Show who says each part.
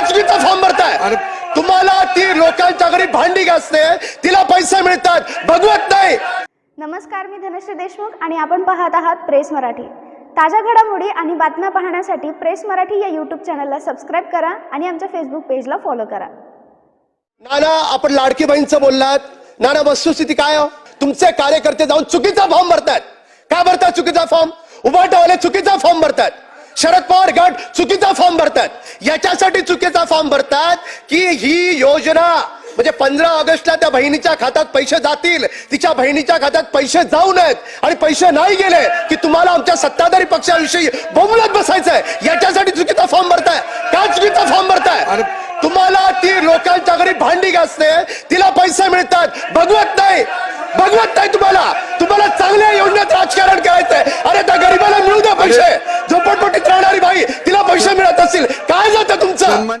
Speaker 1: चुकीचा फॉर्म भरताय
Speaker 2: अरे.
Speaker 1: तुम्हाला ती लोकांच्या घरी भांडी घासते तिला पैसे मिळतात. भगवत नाही.
Speaker 3: नमस्कार मी धनश्री देशमुख आणि आपण पाहत आहात प्रेस मराठी. ताज्या घडामोडी आणि बातम्या पाहण्यासाठी प्रेस मराठी या यूट्यूब चॅनलला सबस्क्राईब करा आणि आमच्या फेसबुक पेजला फॉलो करा.
Speaker 1: नाना आपण लाडकी बहीणचं बोललात. नाना वस्तुस्थिती काय हो? तुमचे कार्यकर्ते जाऊन चुकीचा फॉर्म भरतात का भरतात चुकीचा फॉर्म उभाटावाले चुकीचा फॉर्म भरतात शरद पवार गट चुकीचा फॉर्म भरतात. याच्यासाठी चुकीचा फॉर्म भरतात की ही योजना म्हणजे पंधरा ऑगस्टला त्या बहिणीच्या खात्यात पैसे जातील. तिच्या बहिणीच्या खात्यात पैसे जाऊ नयेत. आणि पैसे नाही गेले की तुम्हाला आमच्या सत्ताधारी पक्षाविषयी बोमलत बसायचंय. याच्यासाठी चुकीचा फॉर्म भरताय. का चुकीचा फॉर्म भरताय? तुम्हाला ती लोकांच्या घरी भांडी घासते तिला पैसे मिळतात भगवत नाही भगवत नाही तुम्हाला तुम्हाला चांगल्या योजनेत राजकारण करायचंय अरे त्या गरीबाला मिळू द्या पैसे झोपटपट्टीत राहणारी बाई तिला पैसे मिळत असतील काय जातं तुमचं
Speaker 2: सन्मान